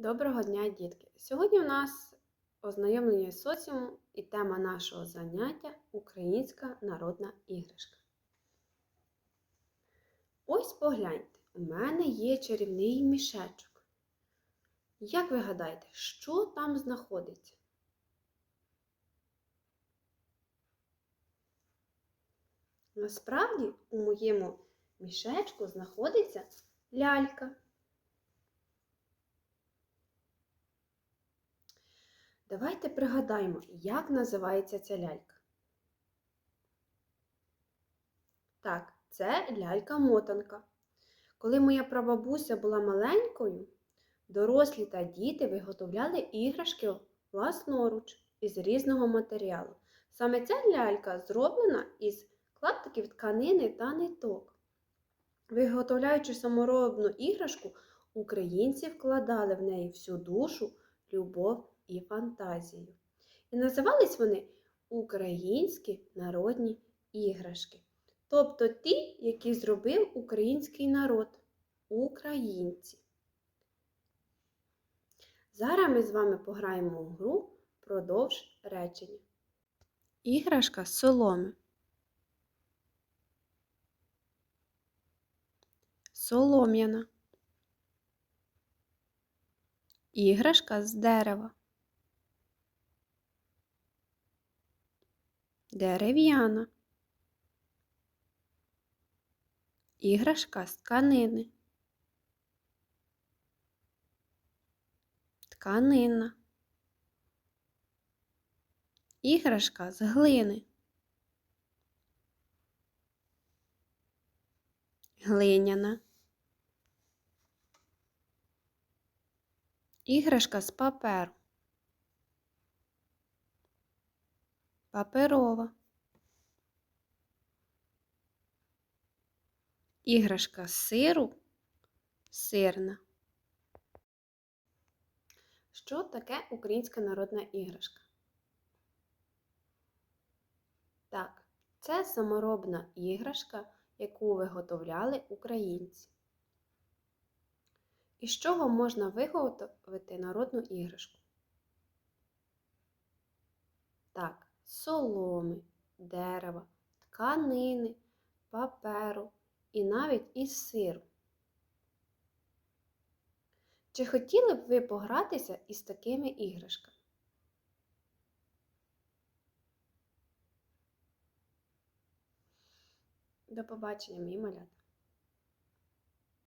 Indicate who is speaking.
Speaker 1: Доброго дня, дітки! Сьогодні у нас ознайомлення з соціумом і тема нашого заняття Українська народна іграшка. Ось погляньте, у мене є чарівний мішечок. Як ви гадаєте, що там знаходиться? Насправді у моєму мішечку знаходиться лялька. Давайте пригадаємо, як називається ця лялька. Так, це лялька-мотанка. Коли моя прабабуся була маленькою, дорослі та діти виготовляли іграшки власноруч із різного матеріалу. Саме ця лялька зроблена із клаптиків тканини та ниток. Виготовляючи саморобну іграшку, українці вкладали в неї всю душу, любов і фантазію. І називались вони Українські народні іграшки. Тобто ті, які зробив український народ, українці. Зараз ми з вами пограємо в гру продовж речення. Іграшка соломи. Солом'яна. Іграшка з дерева. Дерев'яна. Іграшка з тканини. Тканина. Іграшка з глини. Глиняна. Іграшка з паперу. Паперова. Іграшка з сиру. Сирна. Що таке українська народна іграшка? Так, це саморобна іграшка, яку виготовляли українці. Із чого можна виготовити народну іграшку? Так, соломи, дерева, тканини, паперу і навіть із сиру. Чи хотіли б ви погратися із такими іграшками? До побачення, мій малята!